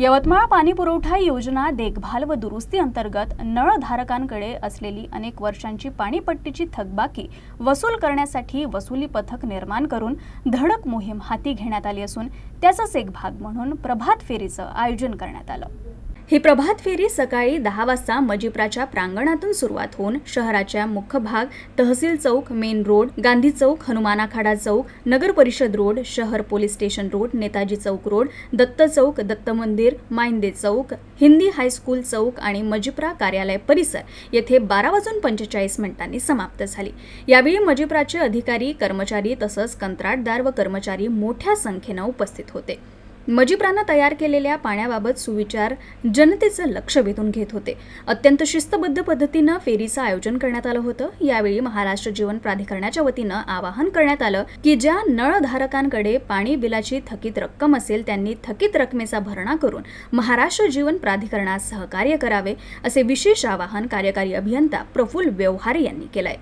यवतमाळ पाणी पुरवठा योजना देखभाल व दुरुस्ती अंतर्गत नळधारकांकडे असलेली अनेक वर्षांची पाणीपट्टीची थकबाकी वसूल करण्यासाठी वसुली पथक निर्माण करून धडक मोहीम हाती घेण्यात आली असून त्याचाच एक भाग म्हणून प्रभात फेरीचं आयोजन करण्यात आलं. ही प्रभात फेरी सकाळी दहा वाजता मजिप्राच्या प्रांगणातून सुरुवात होऊन शहराच्या मुख्य भाग तहसील चौक मेन रोड गांधी चौक हनुमान आखाडा चौक नगर परिषद रोड शहर पोलीस स्टेशन रोड नेताजी चौक रोड दत्त चौक दत्त मंदिर माइंदे चौक हिंदी हायस्कूल चौक आणि मजिप्रा कार्यालय परिसर येथे बारा वाजून पंचेचाळीस मिनिटांनी समाप्त झाली. यावेळी मजिप्राचे अधिकारी कर्मचारी तसंच कंत्राटदार व कर्मचारी मोठ्या संख्येनं उपस्थित होते. मजिप्रानं तयार केलेल्या पाण्याबाबत सुविचार जनतेचं लक्ष वेधून घेत होते. अत्यंत शिस्तबद्ध पद्धतीनं फेरीचं आयोजन करण्यात आलं होतं. यावेळी महाराष्ट्र जीवन प्राधिकरणाच्या वतीनं आवाहन करण्यात आलं की ज्या नळधारकांकडे पाणी बिलाची थकीत रक्कम असेल त्यांनी थकीत रकमेचा भरणा करून महाराष्ट्र जीवन प्राधिकरणास सहकार्य करावे असे विशेष आवाहन कार्यकारी अभियंता प्रफुल्ल व्यवहारे यांनी केलंय.